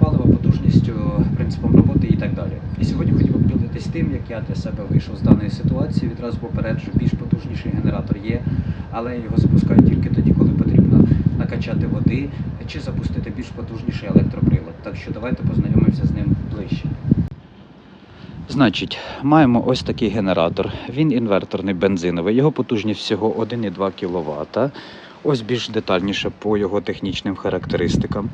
палива, потужністю, принципом роботи і так далі. І сьогодні хотів би поділитись тим, як я для себе вийшов з даної ситуації. Відразу попереджу, більш потужніший генератор є, але його запускають тільки тоді, коли потрібно накачати води чи запустити більш потужніший електроприлад. Так що давайте познайомимося з ним ближче. Значить, маємо ось такий генератор. Він інверторний бензиновий, його потужність всього 1,2 кВт. Ось більш детальніше по його технічним характеристикам.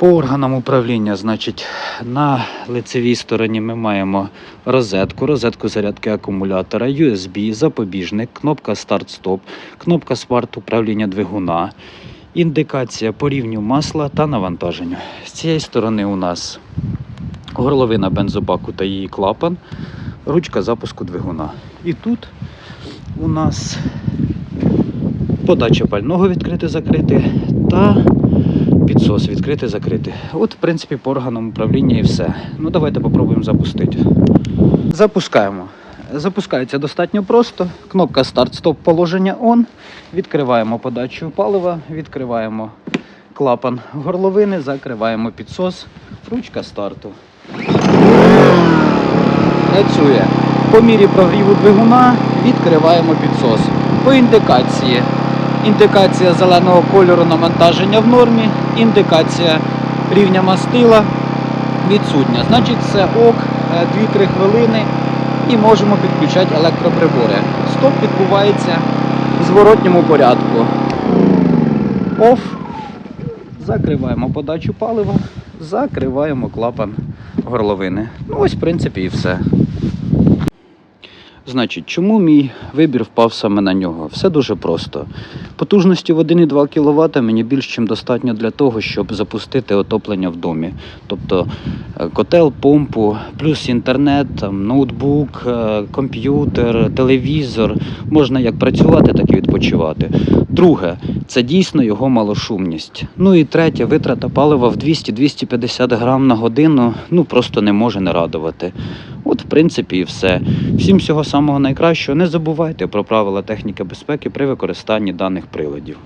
По органам управління, значить, на лицевій стороні ми маємо розетку, розетку зарядки акумулятора, USB, запобіжник, кнопка старт-стоп, кнопка смарт управління двигуна, індикація по рівню масла та навантаженню. З цієї сторони у нас горловина бензобаку та її клапан, ручка запуску двигуна. І тут у нас подача пального відкрити-закрити та підсос відкрити-закрити. От, в принципі, по органам управління і все. Ну, давайте попробуємо запустити. Запускаємо. Запускається достатньо просто. Кнопка старт-стоп положення ON. Відкриваємо подачу палива, відкриваємо клапан горловини, закриваємо підсос, ручка старту. Працює. По мірі прогріву двигуна відкриваємо підсос. По індикації. Індикація зеленого кольору навантаження в нормі, індикація рівня мастила відсутня. Значить, це ок, е, 2-3 хвилини і можемо підключати електроприбори. Стоп відбувається в зворотньому порядку. Оф. Закриваємо подачу палива, закриваємо клапан горловини. Ну ось, в принципі, і все. Значить, чому мій вибір впав саме на нього? Все дуже просто. Потужності в 1,2 кВт мені більш чим достатньо для того, щоб запустити отоплення в домі. Тобто е, котел, помпу, плюс інтернет, ноутбук, е, комп'ютер, телевізор. Можна як працювати, так і відпочивати. Друге, це дійсно його малошумність. Ну і третє, витрата палива в 200-250 грам на годину ну просто не може не радувати. В принципі, і все. Всім всього самого найкращого. Не забувайте про правила техніки безпеки при використанні даних приладів.